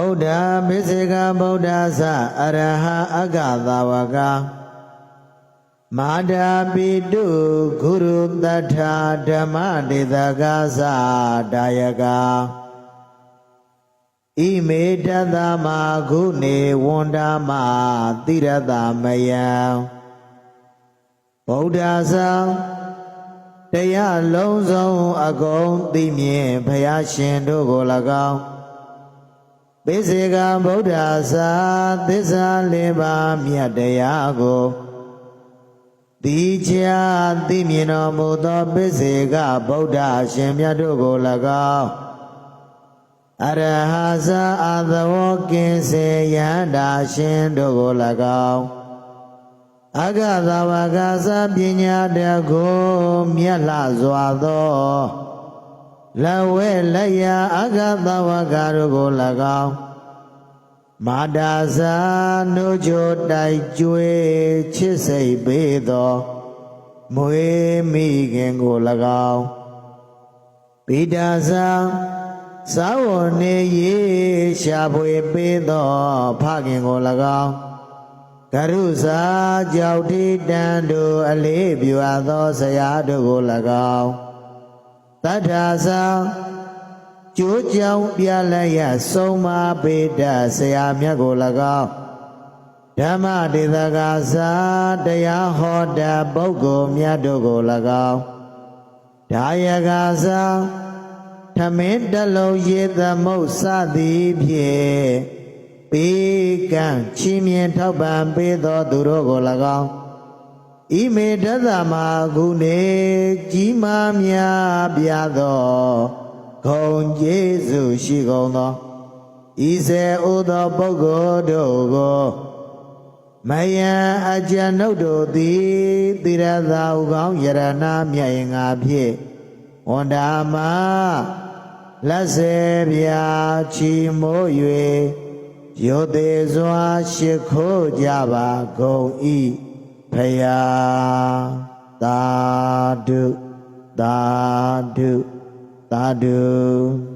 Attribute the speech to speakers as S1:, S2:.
S1: ဗုဒ္ဓပိစေကဗုဒ္ဓသအရဟအဂသာဝကမာဒာပိတုဂုရုတထာဓမ္မဒေသကသဒါယကဣမေတတမဂုနေဝန္ဒမတိရတမယံဗုဒ္ဓသံတရားလုံးစုံအကုန်သိမြင်ဘုရားရှင်တို့ကို၎င်း ပိစေကဗုဒ္ဓသာသစ္စာလေးပါးမြတ်တရားကိုတိချာသိမြင်တော်မူသောပိစေကဗုဒ္ဓရှင်မြတ်တို့ကို၎င်းအရဟဇာအသဝကင်းစေယန္တာရှင်တို့ကို၎င်းအဂသဝကသပညာတကိုမြတ်လှစွာသော လဝဲလက်ရအဂသဝကတို့ကို၎င်းမာတာဇာနှုတ်ချိုတိုက်ကျွေချစ်စိတ်ပေးသောမွေမိခင်ကို၎င်းပိတာဇာသာဝနေရေရှာဖွေပေးသောဖခင်ကို၎င်းကရုဇာကြောက်တိတန်တို့အလေးပြုအပ်သောဆရာတို့ကို၎င်း တတ္ထာဇာကျိုးကြောင်ပြလိုက်ရဆုံးမပေတဆရာမြတ်ကို၎င်းဓမ္မဒေသကသာတရားဟောတာပုဂ္ဂိုလ်မြတ်တို့ကို၎င်းဒါယကသာထမင်းတလုံးရေသမုတ်စသည်ဖြင့်ပေကံချီးမြှင့်ထောက်ပံ့ပေးသောသူတို့ကို၎င်း ဣမေတ္တမဂုဏေကြီးမားများပြသောဂုံကျေးဇူးရှိကုန်သောဤစေဥသောပုဂ္ဂိုလ်တို့ကိုမယံအကျဉ်ုပ်တို့သည်တိရသာဥကောင်းယရဏမြတ်ရင်ငါဖြင့်ဝန္ဒာမလက်စေပြာချီမိုး၍ရိုသေးစွာရှိခိုးကြပါကုန်ဤ ဖယားသာဓုသာဓုသာဓု